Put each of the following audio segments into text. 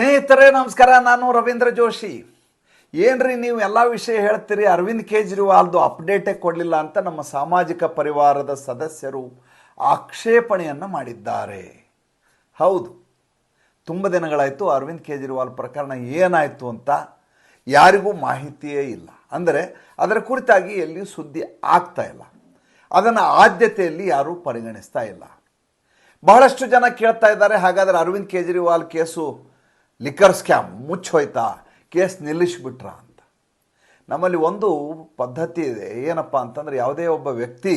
ಸ್ನೇಹಿತರೇ, ನಮಸ್ಕಾರ. ನಾನು ರವೀಂದ್ರ ಜೋಶಿ. ಏನ್ರಿ ನೀವು ಎಲ್ಲ ವಿಷಯ ಹೇಳ್ತೀರಿ? ಅರವಿಂದ್ ಕೇಜ್ರಿವಾಲ್ದು ಅಪ್ಡೇಟೇ ಕೊಡಲಿಲ್ಲ ಅಂತ ನಮ್ಮ ಸಾಮಾಜಿಕ ಪರಿವಾರದ ಸದಸ್ಯರು ಆಕ್ಷೇಪಣೆಯನ್ನು ಮಾಡಿದ್ದಾರೆ. ಹೌದು. ತುಂಬ ದಿನಗಳಾಯಿತು ಅರವಿಂದ್ ಕೇಜ್ರಿವಾಲ್ ಪ್ರಕರಣ ಏನಾಯಿತು ಅಂತ ಯಾರಿಗೂ ಮಾಹಿತಿಯೇ ಇಲ್ಲ. ಅಂದರೆ ಅದರ ಕುರಿತಾಗಿ ಎಲ್ಲಿಯೂ ಸುದ್ದಿ ಆಗ್ತಾ ಇಲ್ಲ. ಅದನ್ನು ಆದ್ಯತೆಯಲ್ಲಿ ಯಾರೂ ಪರಿಗಣಿಸ್ತಾ ಇಲ್ಲ. ಬಹಳಷ್ಟು ಜನ ಕೇಳ್ತಾ ಇದ್ದಾರೆ. ಹಾಗಾದರೆ Arvind Kejriwal case liquor scam ಮುಚ್ಚೋಯ್ತಾ? Case ನಿಲ್ಲಿಸ್ಬಿಟ್ರ ಅಂತ. ನಮ್ಮಲ್ಲಿ ಒಂದು ಪದ್ಧತಿ ಇದೆ. ಏನಪ್ಪ ಅಂತಂದರೆ ಯಾವುದೇ ಒಬ್ಬ ವ್ಯಕ್ತಿ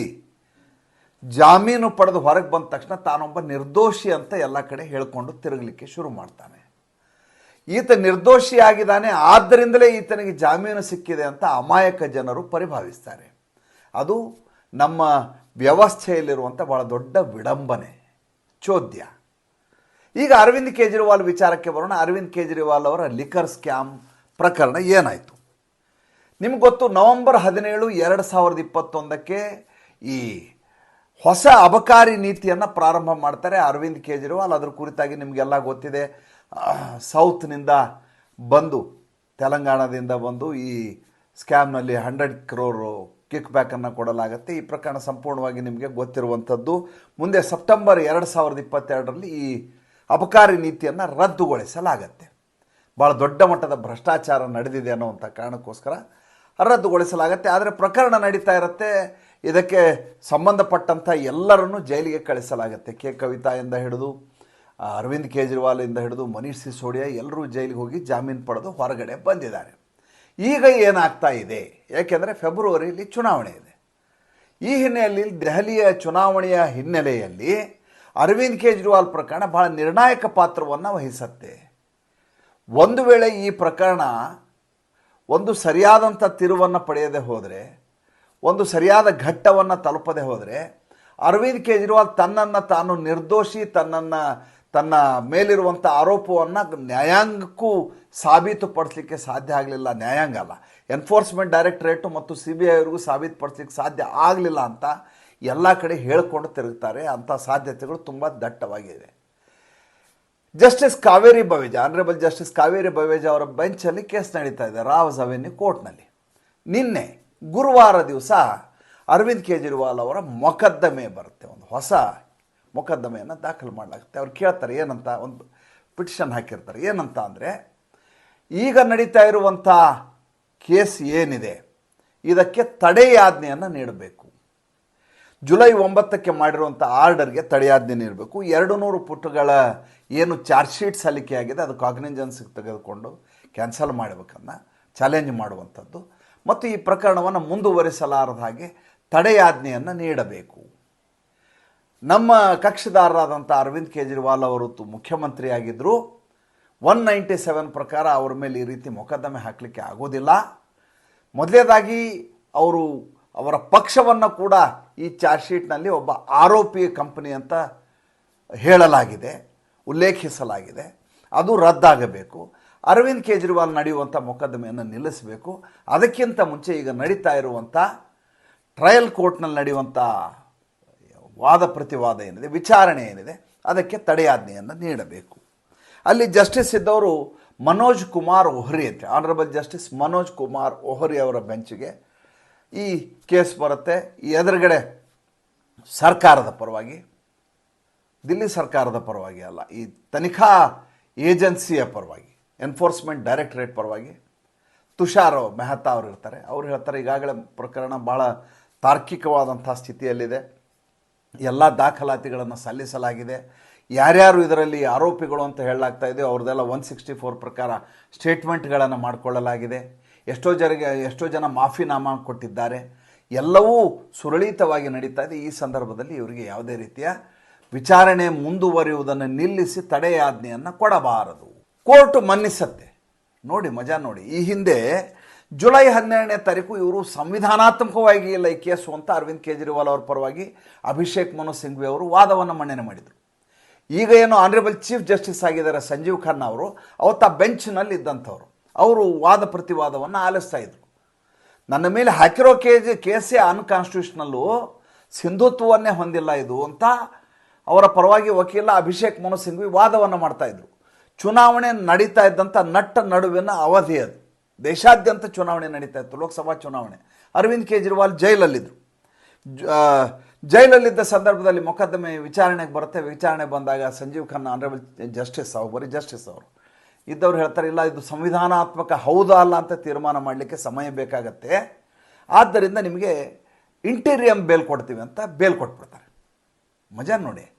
ಜಾಮೀನು ಪಡೆದು ಹೊರಗೆ ಬಂದ ತಕ್ಷಣ ತಾನೊಬ್ಬ ನಿರ್ದೋಷಿ ಅಂತ ಎಲ್ಲ ಕಡೆ ಹೇಳ್ಕೊಂಡು ತಿರುಗಲಿಕ್ಕೆ ಶುರು ಮಾಡ್ತಾನೆ. ಈತ ನಿರ್ದೋಷಿ ಆಗಿದ್ದಾನೆ, ಆದ್ದರಿಂದಲೇ ಈತನಿಗೆ ಜಾಮೀನು ಸಿಕ್ಕಿದೆ ಅಂತ ಅಮಾಯಕ ಜನರು ಪರಿಭಾವಿಸ್ತಾರೆ. ಅದು ನಮ್ಮ ವ್ಯವಸ್ಥೆಯಲ್ಲಿರುವಂಥ ಭಾಳ ದೊಡ್ಡ ವಿಡಂಬನೆ, ಚೋದ್ಯ. ಈಗ ಅರವಿಂದ್ ಕೇಜ್ರಿವಾಲ್ ವಿಚಾರಕ್ಕೆ ಬರೋಣ. ಅರವಿಂದ್ ಕೇಜ್ರಿವಾಲ್ ಅವರ ಲಿಕರ್ ಸ್ಕ್ಯಾಮ್ ಪ್ರಕರಣ ಏನಾಯಿತು? ನಿಮ್ಗೆ ಗೊತ್ತು, ನವೆಂಬರ್ ಹದಿನೇಳು ಎರಡು ಸಾವಿರದ ಇಪ್ಪತ್ತೊಂದಕ್ಕೆ ಈ ಹೊಸ ಅಬಕಾರಿ ನೀತಿಯನ್ನು ಪ್ರಾರಂಭ ಮಾಡ್ತಾರೆ ಅರವಿಂದ್ ಕೇಜ್ರಿವಾಲ್. ಅದ್ರ ಕುರಿತಾಗಿ ನಿಮಗೆಲ್ಲ ಗೊತ್ತಿದೆ. ಸೌತ್ನಿಂದ ಬಂದು, ತೆಲಂಗಾಣದಿಂದ ಬಂದು ಈ ಸ್ಕ್ಯಾಮ್ನಲ್ಲಿ ಹಂಡ್ರೆಡ್ ಕ್ರೋರು ಕಿಕ್ ಬ್ಯಾಕನ್ನು ಕೊಡಲಾಗುತ್ತೆ. ಈ ಪ್ರಕರಣ ಸಂಪೂರ್ಣವಾಗಿ ನಿಮಗೆ ಗೊತ್ತಿರುವಂಥದ್ದು. ಮುಂದೆ ಸೆಪ್ಟೆಂಬರ್ ಎರಡು ಸಾವಿರದ ಇಪ್ಪತ್ತೆರಡರಲ್ಲಿ ಈ ಅಬಕಾರಿ ನೀತಿಯನ್ನು ರದ್ದುಗೊಳಿಸಲಾಗತ್ತೆ. ಭಾಳ ದೊಡ್ಡ ಮಟ್ಟದ ಭ್ರಷ್ಟಾಚಾರ ನಡೆದಿದೆ ಅನ್ನುವಂಥ ಕಾರಣಕ್ಕೋಸ್ಕರ ರದ್ದುಗೊಳಿಸಲಾಗತ್ತೆ. ಆದರೆ ಪ್ರಕರಣ ನಡೀತಾ ಇರುತ್ತೆ. ಇದಕ್ಕೆ ಸಂಬಂಧಪಟ್ಟಂಥ ಎಲ್ಲರನ್ನೂ ಜೈಲಿಗೆ ಕಳಿಸಲಾಗತ್ತೆ. ಕೆ. ಕವಿತಾ ಇಂದ ಹಿಡಿದು ಅರವಿಂದ್ ಕೇಜ್ರಿವಾಲ್ ಇಂದ ಹಿಡಿದು ಮನೀಷ್ ಸಿಸೋಡಿಯಾ ಎಲ್ಲರೂ ಜೈಲಿಗೆ ಹೋಗಿ ಜಾಮೀನು ಪಡೆದು ಹೊರಗಡೆ ಬಂದಿದ್ದಾರೆ. ಈಗ ಏನಾಗ್ತಾ ಇದೆ? ಏಕೆಂದರೆ ಫೆಬ್ರವರಿಯಲ್ಲಿ ಚುನಾವಣೆ ಇದೆ. ಈ ಹಿನ್ನೆಲೆಯಲ್ಲಿ ದೆಹಲಿಯ ಚುನಾವಣೆಯ ಹಿನ್ನೆಲೆಯಲ್ಲಿ ಅರವಿಂದ್ ಕೇಜ್ರಿವಾಲ್ ಪ್ರಕರಣ ಬಹಳ ನಿರ್ಣಾಯಕ ಪಾತ್ರವನ್ನು ವಹಿಸತ್ತೆ. ಒಂದು ವೇಳೆ ಈ ಪ್ರಕರಣ ಒಂದು ಸರಿಯಾದಂಥ ತಿರುವನ್ನು ಪಡೆಯದೆ ಹೋದರೆ, ಒಂದು ಸರಿಯಾದ ಘಟ್ಟವನ್ನು ತಲುಪದೆ ಹೋದರೆ, ಅರವಿಂದ್ ಕೇಜ್ರಿವಾಲ್ ತನ್ನನ್ನು ತಾನು ನಿರ್ದೋಷಿ, ತನ್ನನ್ನು, ತನ್ನ ಮೇಲಿರುವಂಥ ಆರೋಪವನ್ನು ನ್ಯಾಯಾಂಗಕ್ಕೂ ಸಾಬೀತುಪಡಿಸಲಿಕ್ಕೆ ಸಾಧ್ಯ ಆಗಲಿಲ್ಲ. ನ್ಯಾಯಾಂಗ ಅಲ್ಲ. ಎನ್ಫೋರ್ಸ್ಮೆಂಟ್ ಡೈರೆಕ್ಟ್ರೇಟು ಮತ್ತು ಸಿ ಬಿ ಐವರೆಗೂ ಸಾಬೀತುಪಡಿಸ್ಲಿಕ್ಕೆ ಸಾಧ್ಯ ಆಗಲಿಲ್ಲ ಅಂತ ಎಲ್ಲ ಕಡೆ ಹೇಳ್ಕೊಂಡು ತಿರುಗ್ತಾರೆ. ಅಂಥ ಸಾಧ್ಯತೆಗಳು ತುಂಬ ದಟ್ಟವಾಗಿದೆ. Justice Kaveri Baweja honourable justice Kaveri Baweja ಅವರ ಬೆಂಚಲ್ಲಿ ಕೇಸ್ ನಡೀತಾ ಇದೆ ರಾವ್ಸ್ ಅವೆನ್ಯೂ ಕೋರ್ಟ್ನಲ್ಲಿ. ನಿನ್ನೆ ಗುರುವಾರ ದಿವಸ ಅರವಿಂದ್ ಕೇಜ್ರಿವಾಲ್ ಅವರ ಮೊಕದ್ದಮೆ ಬರುತ್ತೆ. ಒಂದು ಹೊಸ ಮೊಕದ್ದಮೆಯನ್ನು ದಾಖಲು ಮಾಡಲಾಗುತ್ತೆ. ಅವ್ರು ಕೇಳ್ತಾರೆ, ಏನಂತ? ಒಂದು ಪಿಟಿಷನ್ ಹಾಕಿರ್ತಾರೆ. ಏನಂತ ಅಂದರೆ, ಈಗ ನಡೀತಾ ಇರುವಂಥ ಕೇಸ್ ಏನಿದೆ, ಇದಕ್ಕೆ ತಡೆಯಾಜ್ಞೆಯನ್ನು ನೀಡಬೇಕು. ಜುಲೈ ಒಂಬತ್ತಕ್ಕೆ ಮಾಡಿರುವಂಥ ಆರ್ಡರ್ಗೆ ತಡೆಯಾಜ್ಞೆ ನೀಡಬೇಕು. ಎರಡು ನೂರು ಪುಟಗಳ ಏನು ಚಾರ್ಜ್ ಶೀಟ್ ಸಲ್ಲಿಕೆಯಾಗಿದೆ ಅದು ಕಾಗ್ನಿಜೆನ್ಸ್ಗೆ ತೆಗೆದುಕೊಂಡು ಕ್ಯಾನ್ಸಲ್ ಮಾಡಬೇಕನ್ನ ಚಾಲೆಂಜ್ ಮಾಡುವಂಥದ್ದು. ಮತ್ತು ಈ ಪ್ರಕರಣವನ್ನು ಮುಂದುವರಿಸಲಾರದ ಹಾಗೆ ತಡೆಯಾಜ್ಞೆಯನ್ನು ನೀಡಬೇಕು. ನಮ್ಮ ಕಕ್ಷಿದಾರರಾದಂಥ ಅರವಿಂದ್ ಕೇಜ್ರಿವಾಲ್ ಅವರು ಮುಖ್ಯಮಂತ್ರಿಯಾಗಿದ್ದರು ಒನ್ ನೈಂಟಿ ಸೆವೆನ್ ಪ್ರಕಾರ ಅವ್ರ ಮೇಲೆ ಈ ರೀತಿ ಮೊಕದ್ದಮೆ ಹಾಕಲಿಕ್ಕೆ ಆಗೋದಿಲ್ಲ. ಮೊದಲನೇದಾಗಿ ಅವರು ಅವರ ಪಕ್ಷವನ್ನು ಕೂಡ ಈ ಚಾರ್ಜ್ ಶೀಟ್ನಲ್ಲಿ ಒಬ್ಬ ಆರೋಪಿ ಕಂಪನಿ ಅಂತ ಹೇಳಲಾಗಿದೆ, ಉಲ್ಲೇಖಿಸಲಾಗಿದೆ. ಅದು ರದ್ದಾಗಬೇಕು. ಅರವಿಂದ್ ಕೇಜ್ರಿವಾಲ್ ನಡೆಯುವಂಥ ಮೊಕದ್ದಮೆಯನ್ನು ನಿಲ್ಲಿಸಬೇಕು. ಅದಕ್ಕಿಂತ ಮುಂಚೆ ಈಗ ನಡೀತಾ ಇರುವಂಥ ಟ್ರಯಲ್ ಕೋರ್ಟ್ನಲ್ಲಿ ನಡೆಯುವಂಥ ವಾದ ಪ್ರತಿವಾದ ಏನಿದೆ, ವಿಚಾರಣೆ ಏನಿದೆ, ಅದಕ್ಕೆ ತಡೆಯಾಜ್ಞೆಯನ್ನು ನೀಡಬೇಕು. ಅಲ್ಲಿ ಜಸ್ಟಿಸ್ ಇದ್ದವರು ಮನೋಜ್ ಕುಮಾರ್ ಓಹರಿ ಅಂತ, ಆನರಬಲ್ ಜಸ್ಟಿಸ್ ಮನೋಜ್ ಕುಮಾರ್ ಓಹರಿ ಅವರ ಬೆಂಚಿಗೆ ಈ ಕೇಸ್ ಬರುತ್ತೆ. ಎದುರುಗಡೆ ಸರ್ಕಾರದ ಪರವಾಗಿ, ದಿಲ್ಲಿ ಸರ್ಕಾರದ ಪರವಾಗಿ ಅಲ್ಲ, ಈ ತನಿಖಾ ಏಜೆನ್ಸಿಯ ಪರವಾಗಿ ಎನ್ಫೋರ್ಸ್ಮೆಂಟ್ ಡೈರೆಕ್ಟ್ರೇಟ್ ಪರವಾಗಿ ತುಷಾರ್ ಮೆಹ್ತಾ ಅವರು ಇರ್ತಾರೆ. ಅವ್ರು ಹೇಳ್ತಾರೆ, ಈಗಾಗಲೇ ಪ್ರಕರಣ ಭಾಳ ತಾರ್ಕಿಕವಾದಂಥ ಸ್ಥಿತಿಯಲ್ಲಿದೆ. ಎಲ್ಲ ದಾಖಲಾತಿಗಳನ್ನು ಸಲ್ಲಿಸಲಾಗಿದೆ. ಯಾರ್ಯಾರು ಇದರಲ್ಲಿ ಆರೋಪಿಗಳು ಅಂತ ಹೇಳಲಾಗ್ತಾ ಇದೆಯೋ ಅವ್ರದ್ದೆಲ್ಲ ಒನ್ ಸಿಕ್ಸ್ಟಿ ಫೋರ್ ಪ್ರಕಾರ ಸ್ಟೇಟ್ಮೆಂಟ್ಗಳನ್ನು ಮಾಡಿಕೊಳ್ಳಲಾಗಿದೆ. ಎಷ್ಟೋ ಜನರಿಗೆ, ಎಷ್ಟೋ ಜನ ಮಾಫಿನಾಮ ಕೊಟ್ಟಿದ್ದಾರೆ. ಎಲ್ಲವೂ ಸುರಳಿತವಾಗಿ ನಡೀತಾ ಇದೆ. ಈ ಸಂದರ್ಭದಲ್ಲಿ ಇವರಿಗೆ ಯಾವುದೇ ರೀತಿಯ ವಿಚಾರಣೆ ಮುಂದುವರಿಯುವುದನ್ನು ನಿಲ್ಲಿಸಿ ತಡೆಯಾಜ್ಞೆಯನ್ನು ಕೊಡಬಾರದು. ಕೋರ್ಟ್ ಮನ್ನಿಸತ್ತೆ. ನೋಡಿ, ಮಜಾ ನೋಡಿ. ಈ ಹಿಂದೆ ಜುಲೈ ಹನ್ನೆರಡನೇ ತಾರೀಕು ಇವರು ಸಂವಿಧಾನಾತ್ಮಕವಾಗಿ ಇಲ್ಲ ಈ ಅಂತ ಅರವಿಂದ್ ಕೇಜ್ರಿವಾಲ್ ಅವರ ಪರವಾಗಿ ಅಭಿಷೇಕ್ ಮನು ಸಿಂಘ್ವಿ ಅವರು ವಾದವನ್ನು ಮಂಡನೆ ಮಾಡಿದರು. ಈಗ ಏನು ಆನರೇಬಲ್ ಚೀಫ್ ಜಸ್ಟಿಸ್ ಆಗಿದ್ದಾರೆ ಸಂಜೀವ್ ಖನ್ನಾ ಅವರು, ಅವತ್ತು ಆ ಬೆಂಚ್ನಲ್ಲಿ ಇದ್ದಂಥವ್ರು ಅವರು ವಾದ ಪ್ರತಿವಾದವನ್ನು ಆಲಿಸ್ತಾ ಇದ್ರು. ನನ್ನ ಮೇಲೆ ಹಾಕಿರೋ ಕೇಜ್, ಕೇಸೇ ಅನ್ಕಾನ್ಸ್ಟಿಟ್ಯೂಷನಲ್ಲು ಸಿಂಧುತ್ವವನ್ನೇ ಹೊಂದಿಲ್ಲ ಇದು ಅಂತ ಅವರ ಪರವಾಗಿ ವಕೀಲ ಅಭಿಷೇಕ್ ಮನು ಸಿಂಘ್ವಿ ವಾದವನ್ನು ಮಾಡ್ತಾ ಇದ್ರು. ಚುನಾವಣೆ ನಡೀತಾ ಇದ್ದಂಥ ನಟ್ಟ ನಡುವಿನ ಅವಧಿ ಅದು. ದೇಶಾದ್ಯಂತ ಚುನಾವಣೆ ನಡೀತಾ ಇತ್ತು, ಲೋಕಸಭಾ ಚುನಾವಣೆ. ಅರವಿಂದ್ ಕೇಜ್ರಿವಾಲ್ ಜೈಲಲ್ಲಿದ್ದರು ಜ- ಜೈಲಲ್ಲಿದ್ದ ಸಂದರ್ಭದಲ್ಲಿ ಮೊಕದ್ದಮೆ ವಿಚಾರಣೆಗೆ ಬರುತ್ತೆ. ವಿಚಾರಣೆ ಬಂದಾಗ ಸಂಜೀವ್ ಖನ್ನಾ ಆನರೇಬಲ್ ಜಸ್ಟಿಸ್ ಅವರು ಬರೀ ಜಸ್ಟಿಸ್ ಅವರು. ಇದ್ದವ್ರು ಹೇಳ್ತಾರೆ, ಇಲ್ಲ, ಇದು ಸಂವಿಧಾನಾತ್ಮಕ ಹೌದಾ ಅಲ್ಲ ಅಂತ ತೀರ್ಮಾನ ಮಾಡಲಿಕ್ಕೆ ಸಮಯ ಬೇಕಾಗತ್ತೆ. ಆದ್ದರಿಂದ ನಿಮಗೆ ಇಂಟೀರಿಯಂ ಬೇಲ್ ಕೊಡ್ತೀವಿ ಅಂತ ಬೇಲ್ ಕೊಟ್ಬಿಡ್ತಾರೆ. ಮಜಾ ನೋಡಿ.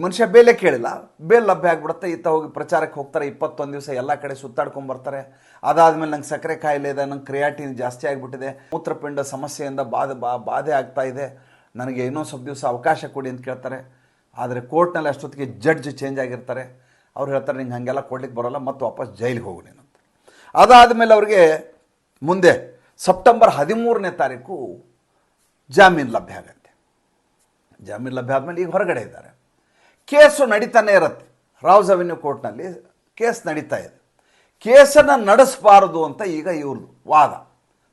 ಮನುಷ್ಯ ಬೇಲೆ ಕೇಳಿಲ್ಲ. ಬೇಲ್ ಲಭ್ಯ ಆಗಿಬಿಡುತ್ತೆ. ಇತ್ತ ಹೋಗಿ ಪ್ರಚಾರಕ್ಕೆ ಹೋಗ್ತಾರೆ. ಇಪ್ಪತ್ತೊಂದು ದಿವಸ ಎಲ್ಲ ಕಡೆ ಸುತ್ತಾಡ್ಕೊಂಡು ಬರ್ತಾರೆ. ಅದಾದಮೇಲೆ ನಂಗೆ ಸಕ್ಕರೆ ಕಾಯಿಲೆ ಇದೆ, ನಂಗೆ ಕ್ರಿಯಾಟಿನ್ ಜಾಸ್ತಿ ಆಗಿಬಿಟ್ಟಿದೆ. ಮೂತ್ರಪಿಂಡ ಸಮಸ್ಯೆಯಿಂದ ಬಾಧೆ, ಬಾ, ಬಾಧೆ ಆಗ್ತಾ ಇದೆ. ನನಗೆ ಇನ್ನೊಂದು ಸ್ವಲ್ಪ ದಿವಸ ಅವಕಾಶ ಕೊಡಿ ಅಂತ ಕೇಳ್ತಾರೆ. ಆದರೆ ಕೋರ್ಟ್ನಲ್ಲಿ ಅಷ್ಟೊತ್ತಿಗೆ ಜಡ್ಜ್ ಚೇಂಜ್ ಆಗಿರ್ತಾರೆ. ಅವ್ರು ಹೇಳ್ತಾರೆ, ನಿಂಗೆ ಹಾಗೆಲ್ಲ ಕೊಡ್ಲಿಕ್ಕೆ ಬರೋಲ್ಲ ಮತ್ತು ವಾಪಸ್ ಜೈಲಿಗೆ ಹೋಗು ನೀನು ಅಂತ. ಅದಾದಮೇಲೆ ಅವ್ರಿಗೆ ಮುಂದೆ ಸೆಪ್ಟೆಂಬರ್ ಹದಿಮೂರನೇ ತಾರೀಕು ಜಾಮೀನು ಲಭ್ಯ ಆಗತ್ತೆ. ಜಾಮೀನು ಲಭ್ಯ ಆದಮೇಲೆ ಈಗ ಹೊರಗಡೆ ಇದ್ದಾರೆ. ಕೇಸು ನಡೀತಾನೆ ಇರುತ್ತೆ. ರಾವ್ಸ್ ಅವೆನ್ಯೂ ಕೋರ್ಟ್ನಲ್ಲಿ ಕೇಸ್ ನಡೀತಾ ಇದೆ. ಕೇಸನ್ನು ನಡೆಸಬಾರದು ಅಂತ ಈಗ ಇವ್ರದ್ದು ವಾದ.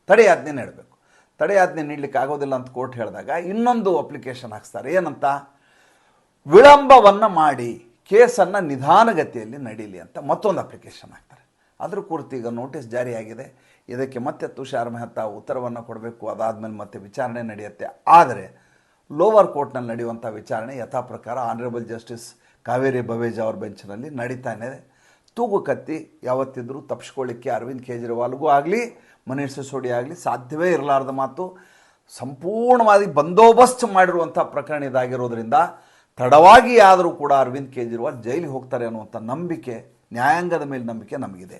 ತಡೆಯಾಜ್ಞೆ ನೀಡಬೇಕು. ತಡೆಯಾಜ್ಞೆ ನೀಡಲಿಕ್ಕೆ ಆಗೋದಿಲ್ಲ ಅಂತ ಕೋರ್ಟ್ ಹೇಳಿದಾಗ ಇನ್ನೊಂದು ಅಪ್ಲಿಕೇಶನ್ ಹಾಕ್ಸ್ತಾರೆ. ಏನಂತ? ವಿಳಂಬವನ್ನು ಮಾಡಿ. ಕೇಸನ್ನು ನಿಧಾನಗತಿಯಲ್ಲಿ ನಡೀಲಿ ಅಂತ ಮತ್ತೊಂದು ಅಪ್ಲಿಕೇಶನ್ ಹಾಕ್ತಾರೆ. ಅದ್ರ ಕುರಿತು ಈಗ ನೋಟಿಸ್ ಜಾರಿಯಾಗಿದೆ. ಇದಕ್ಕೆ ಮತ್ತೆ ತುಷಾರ್ ಮೆಹ್ತಾ ಉತ್ತರವನ್ನು ಕೊಡಬೇಕು. ಅದಾದಮೇಲೆ ಮತ್ತೆ ವಿಚಾರಣೆ ನಡೆಯುತ್ತೆ. ಆದರೆ ಲೋವರ್ ಕೋರ್ಟ್ನಲ್ಲಿ ನಡೆಯುವಂಥ ವಿಚಾರಣೆ ಯಥಾ ಪ್ರಕಾರ ಆನರೇಬಲ್ ಜಸ್ಟಿಸ್ ಕಾವೇರಿ ಬವೇಜ್ ಅವರ ಬೆಂಚ್ನಲ್ಲಿ ನಡೀತಾನೆ ತೂಗು ಕತ್ತಿ ಯಾವತ್ತಿದ್ರೂ ತಪ್ಪಿಸ್ಕೊಳ್ಳಿಕ್ಕೆ ಅರವಿಂದ್ ಕೇಜ್ರಿವಾಲ್ಗೂ ಆಗಲಿ ಮನೀಷ್ ಸಿಸೋಡಿ ಆಗಲಿ ಸಾಧ್ಯವೇ ಇರಲಾರ್ದ ಮಾತು. ಸಂಪೂರ್ಣವಾಗಿ ಬಂದೋಬಸ್ತ್ ಮಾಡಿರುವಂಥ ಪ್ರಕರಣ ಇದಾಗಿರೋದ್ರಿಂದ ತಡವಾಗಿ ಆದರೂ ಕೂಡ ಅರವಿಂದ್ ಕೇಜ್ರಿವಾಲ್ ಜೈಲಿಗೆ ಹೋಗ್ತಾರೆ ಅನ್ನುವಂಥ ನಂಬಿಕೆ, ನ್ಯಾಯಾಂಗದ ಮೇಲೆ ನಂಬಿಕೆ ನಮಗಿದೆ.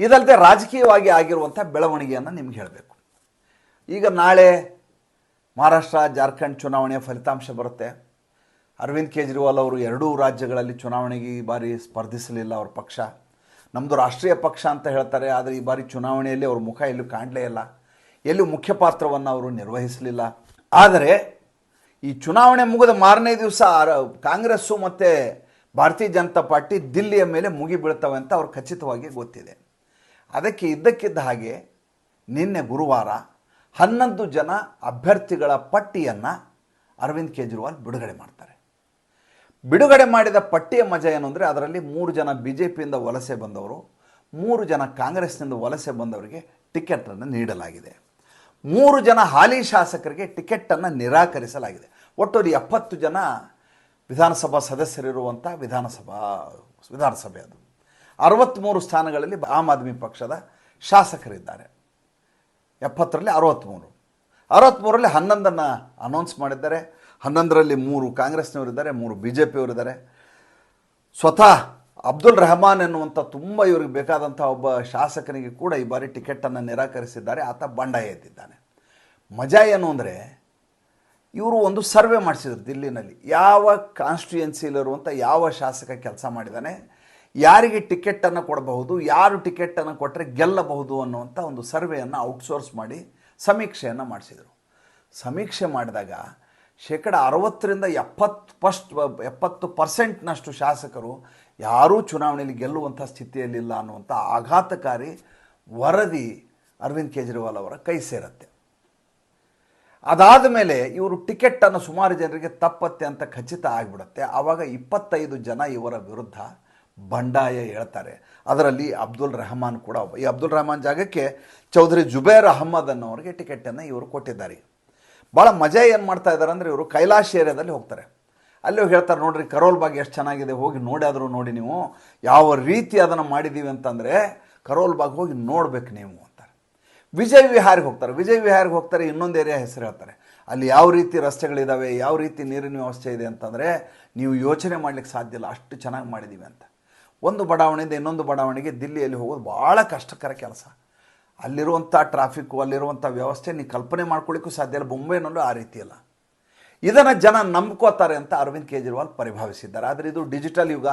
ಇದಲ್ಲದೆ ರಾಜಕೀಯವಾಗಿ ಆಗಿರುವಂಥ ಬೆಳವಣಿಗೆಯನ್ನು ನಿಮ್ಗೆ ಹೇಳಬೇಕು. ಈಗ ನಾಳೆ ಮಹಾರಾಷ್ಟ್ರ, ಜಾರ್ಖಂಡ್ ಚುನಾವಣೆಯ ಫಲಿತಾಂಶ ಬರುತ್ತೆ. ಅರವಿಂದ್ ಕೇಜ್ರಿವಾಲ್ ಅವರು ಎರಡೂ ರಾಜ್ಯಗಳಲ್ಲಿ ಚುನಾವಣೆಗೆ ಈ ಬಾರಿ ಸ್ಪರ್ಧಿಸಲಿಲ್ಲ ಅವ್ರ ಪಕ್ಷ. ನಮ್ಮದು ರಾಷ್ಟ್ರೀಯ ಪಕ್ಷ ಅಂತ ಹೇಳ್ತಾರೆ, ಆದರೆ ಈ ಬಾರಿ ಚುನಾವಣೆಯಲ್ಲಿ ಅವ್ರ ಮುಖ ಎಲ್ಲೂ ಕಾಣಲೇ ಇಲ್ಲ. ಎಲ್ಲೂ ಮುಖ್ಯ ಪಾತ್ರವನ್ನು ಅವರು ನಿರ್ವಹಿಸಲಿಲ್ಲ. ಆದರೆ ಈ ಚುನಾವಣೆ ಮುಗಿದ ಮಾರನೇ ದಿವಸ ಕಾಂಗ್ರೆಸ್ಸು ಮತ್ತು ಭಾರತೀಯ ಜನತಾ ಪಾರ್ಟಿ ದಿಲ್ಲಿಯ ಮೇಲೆ ಮುಗಿಬೀಳ್ತವೆ ಅಂತ ಅವ್ರು ಖಚಿತವಾಗಿ ಗೊತ್ತಿದೆ. ಅದಕ್ಕೆ ಇದ್ದಕ್ಕಿದ್ದ ಹಾಗೆ ನಿನ್ನೆ ಗುರುವಾರ ಹನ್ನೊಂದು ಜನ ಅಭ್ಯರ್ಥಿಗಳ ಪಟ್ಟಿಯನ್ನು ಅರವಿಂದ್ ಕೇಜ್ರಿವಾಲ್ ಬಿಡುಗಡೆ ಮಾಡ್ತಾರೆ. ಬಿಡುಗಡೆ ಮಾಡಿದ ಪಟ್ಟಿಯ ಮಜಾ ಏನು ಅಂದರೆ ಅದರಲ್ಲಿ ಮೂರು ಜನ ಬಿ ಜೆ ಪಿಯಿಂದ ವಲಸೆ ಬಂದವರು, ಮೂರು ಜನ ಕಾಂಗ್ರೆಸ್ನಿಂದ ವಲಸೆ ಬಂದವರಿಗೆ ಟಿಕೆಟನ್ನು ನೀಡಲಾಗಿದೆ. ಮೂರು ಜನ ಹಾಲಿ ಶಾಸಕರಿಗೆ ಟಿಕೆಟನ್ನು ನಿರಾಕರಿಸಲಾಗಿದೆ. ಒಟ್ಟು ಎಪ್ಪತ್ತು ಜನ ವಿಧಾನಸಭಾ ಸದಸ್ಯರಿರುವಂಥ ವಿಧಾನಸಭಾ, ವಿಧಾನಸಭೆ ಅದು. ಅರವತ್ತ್ಮೂರು ಸ್ಥಾನಗಳಲ್ಲಿ ಆಮ್ ಆದ್ಮಿ ಪಕ್ಷದ ಶಾಸಕರಿದ್ದಾರೆ. ಎಪ್ಪತ್ತರಲ್ಲಿ ಅರವತ್ತ್ಮೂರು ಅರವತ್ತ್ಮೂರರಲ್ಲಿ ಹನ್ನೊಂದನ್ನು ಅನೌನ್ಸ್ ಮಾಡಿದ್ದಾರೆ. ಹನ್ನೊಂದರಲ್ಲಿ ಮೂರು ಕಾಂಗ್ರೆಸ್ನವರಿದ್ದಾರೆ, ಮೂರು ಬಿ ಜೆ ಪಿಯವರಿದ್ದಾರೆ ಸ್ವತಃ ಅಬ್ದುಲ್ ರೆಹಮಾನ್ ಎನ್ನುವಂಥ ತುಂಬ ಇವರಿಗೆ ಬೇಕಾದಂಥ ಒಬ್ಬ ಶಾಸಕನಿಗೆ ಕೂಡ ಈ ಬಾರಿ ಟಿಕೆಟನ್ನು ನಿರಾಕರಿಸಿದ್ದಾರೆ. ಆತ ಬಂಡಾಯ ಎದ್ದಿದ್ದಾನೆ ಮಜಾ ಏನು ಅಂದರೆ, ಇವರು ಒಂದು ಸರ್ವೆ ಮಾಡಿಸಿದ್ರು ದಿಲ್ಲಿನಲ್ಲಿ. ಯಾವ ಕಾನ್ಸ್ಟಿಟ್ಯೂಯೆನ್ಸಿಲಿರುವಂಥ ಯಾವ ಶಾಸಕ ಕೆಲಸ ಮಾಡಿದ್ದಾನೆ ಯಾರಿಗೆ ಟಿಕೆಟನ್ನು ಕೊಡಬಹುದು, ಯಾರು ಟಿಕೆಟನ್ನು ಕೊಟ್ಟರೆ ಗೆಲ್ಲಬಹುದು ಅನ್ನುವಂಥ ಒಂದು ಸರ್ವೆಯನ್ನು ಔಟ್ಸೋರ್ಸ್ ಮಾಡಿ ಸಮೀಕ್ಷೆಯನ್ನು ಮಾಡಿಸಿದರು. ಸಮೀಕ್ಷೆ ಮಾಡಿದಾಗ ಶೇಕಡ ಅರವತ್ತರಿಂದ ಎಪ್ಪತ್ತು ಫಸ್ಟ್ ಎಪ್ಪತ್ತು ಪರ್ಸೆಂಟ್ನಷ್ಟು ಶಾಸಕರು ಯಾರೂ ಚುನಾವಣೆಯಲ್ಲಿ ಗೆಲ್ಲುವಂಥ ಸ್ಥಿತಿಯಲ್ಲಿಲ್ಲ ಅನ್ನುವಂಥ ಆಘಾತಕಾರಿ ವರದಿ ಅರವಿಂದ್ ಕೇಜ್ರಿವಾಲ್ ಅವರ ಕೈ ಸೇರುತ್ತೆ. ಅದಾದ ಮೇಲೆ ಇವರು ಟಿಕೆಟನ್ನು ಸುಮಾರು ಜನರಿಗೆ ತಪ್ಪತ್ತೆ ಅಂತ ಖಚಿತ ಆಗಿಬಿಡುತ್ತೆ. ಆವಾಗ ಇಪ್ಪತ್ತೈದು ಜನ ಇವರ ವಿರುದ್ಧ ಬಂಡಾಯ ಹೇಳ್ತಾರೆ. ಅದರಲ್ಲಿ ಅಬ್ದುಲ್ ರೆಹಮಾನ್ ಕೂಡ ಈ ಅಬ್ದುಲ್ ರೆಹಮಾನ್ ಜಾಗಕ್ಕೆ ಚೌಧರಿ ಜುಬೇರ್ ಅಹಮ್ಮದ್ ಅನ್ನೋರಿಗೆ ಟಿಕೆಟನ್ನು ಇವರು ಕೊಟ್ಟಿದ್ದಾರೆ. ಭಾಳ ಮಜಾ ಏನು ಮಾಡ್ತಾ ಇದ್ದಾರೆ ಅಂದರೆ ಇವರು ಕೈಲಾಶ್ ಏರಿಯಾದಲ್ಲಿ ಹೋಗ್ತಾರೆ. ಅಲ್ಲಿ ಹೋಗಿ ಹೇಳ್ತಾರೆ ನೋಡ್ರಿ, ಕರೋಲ್ ಬಾಗ್ ಎಷ್ಟು ಚೆನ್ನಾಗಿದೆ, ಹೋಗಿ ನೋಡ್ಯಾದರೂ ನೋಡಿ ನೀವು. ಯಾವ ರೀತಿ ಅದನ್ನು ಮಾಡಿದ್ದೀವಿ ಅಂತಂದರೆ, ಕರೋಲ್ ಬಾಗ್ ಹೋಗಿ ನೋಡ್ಬೇಕು ನೀವು ಅಂತಾರೆ. ವಿಜಯ್ ವಿಹಾರಿಗೆ ಹೋಗ್ತಾರೆ. ವಿಜಯ್ ವಿಹಾರಿಗೆ ಹೋಗ್ತಾರೆ, ಇನ್ನೊಂದು ಏರಿಯಾ ಹೆಸರು ಹೇಳ್ತಾರೆ. ಅಲ್ಲಿ ಯಾವ ರೀತಿ ರಸ್ತೆಗಳಿದ್ದಾವೆ ಯಾವ ರೀತಿ ನೀರಿನ ವ್ಯವಸ್ಥೆ ಇದೆ ಅಂತಂದರೆ, ನೀವು ಯೋಚನೆ ಮಾಡಲಿಕ್ಕೆ ಸಾಧ್ಯ ಇಲ್ಲ, ಅಷ್ಟು ಚೆನ್ನಾಗಿ ಮಾಡಿದ್ದೀವಿ ಅಂತ. ಒಂದು ಬಡಾವಣೆಯಿಂದ ಇನ್ನೊಂದು ಬಡಾವಣೆಗೆ ದಿಲ್ಲಿಯಲ್ಲಿ ಹೋಗೋದು ಭಾಳ ಕಷ್ಟಕರ ಕೆಲಸ. ಅಲ್ಲಿರುವಂಥ ಟ್ರಾಫಿಕ್ಕು ಅಲ್ಲಿರುವಂಥ ವ್ಯವಸ್ಥೆ ನೀವು ಕಲ್ಪನೆ ಮಾಡ್ಕೊಳ್ಳಿಕ್ಕೂ ಸಾಧ್ಯ ಇಲ್ಲ. ಬೊಂಬೈನಲ್ಲೂ ಆ ರೀತಿ ಇಲ್ಲ. ಇದನ್ನು ಜನ ನಂಬ್ಕೋತಾರೆ ಅಂತ ಅರವಿಂದ್ ಕೇಜ್ರಿವಾಲ್ ಪರಿಭಾವಿಸಿದ್ದಾರೆ. ಆದರೆ ಇದು ಡಿಜಿಟಲ್ ಯುಗ.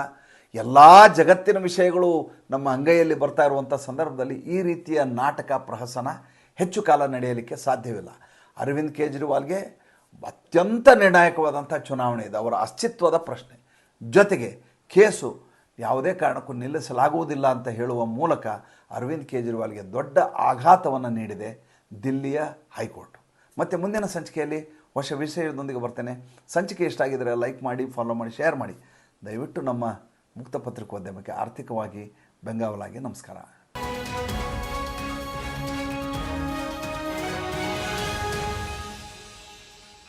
ಎಲ್ಲ ಜಗತ್ತಿನ ವಿಷಯಗಳು ನಮ್ಮ ಅಂಗೈಯಲ್ಲಿ ಬರ್ತಾ ಇರುವಂಥ ಸಂದರ್ಭದಲ್ಲಿ ಈ ರೀತಿಯ ನಾಟಕ ಪ್ರಹಸನ ಹೆಚ್ಚು ಕಾಲ ನಡೆಯಲಿಕ್ಕೆ ಸಾಧ್ಯವಿಲ್ಲ. ಅರವಿಂದ್ ಕೇಜ್ರಿವಾಲ್ಗೆ ಅತ್ಯಂತ ನಿರ್ಣಾಯಕವಾದಂಥ ಚುನಾವಣೆ ಇದೆ. ಅವರ ಅಸ್ತಿತ್ವದ ಪ್ರಶ್ನೆ. ಜೊತೆಗೆ ಕೇಸು ಯಾವುದೇ ಕಾರಣಕ್ಕೂ ನಿಲ್ಲಿಸಲಾಗುವುದಿಲ್ಲ ಅಂತ ಹೇಳುವ ಮೂಲಕ ಅರವಿಂದ್ ಕೇಜ್ರಿವಾಲ್ಗೆ ದೊಡ್ಡ ಆಘಾತವನ್ನು ನೀಡಿದೆ ದಿಲ್ಲಿಯ ಹೈಕೋರ್ಟ್. ಮತ್ತು ಮುಂದಿನ ಸಂಚಿಕೆಯಲ್ಲಿ ಹೊಸ ವಿಷಯದೊಂದಿಗೆ ಬರ್ತೇನೆ. ಸಂಚಿಕೆ ಇಷ್ಟ ಆಗಿದ್ದರೆ ಲೈಕ್ ಮಾಡಿ ಫಾಲೋ ಮಾಡಿ ಶೇರ್ ಮಾಡಿ. ದಯವಿಟ್ಟು ನಮ್ಮ ಮುಕ್ತ ಪತ್ರಿಕೋದ್ಯಮಕ್ಕೆ ಆರ್ಥಿಕವಾಗಿ ಬೆಂಗಾವಲಾಗಿ ನಮಸ್ಕಾರ.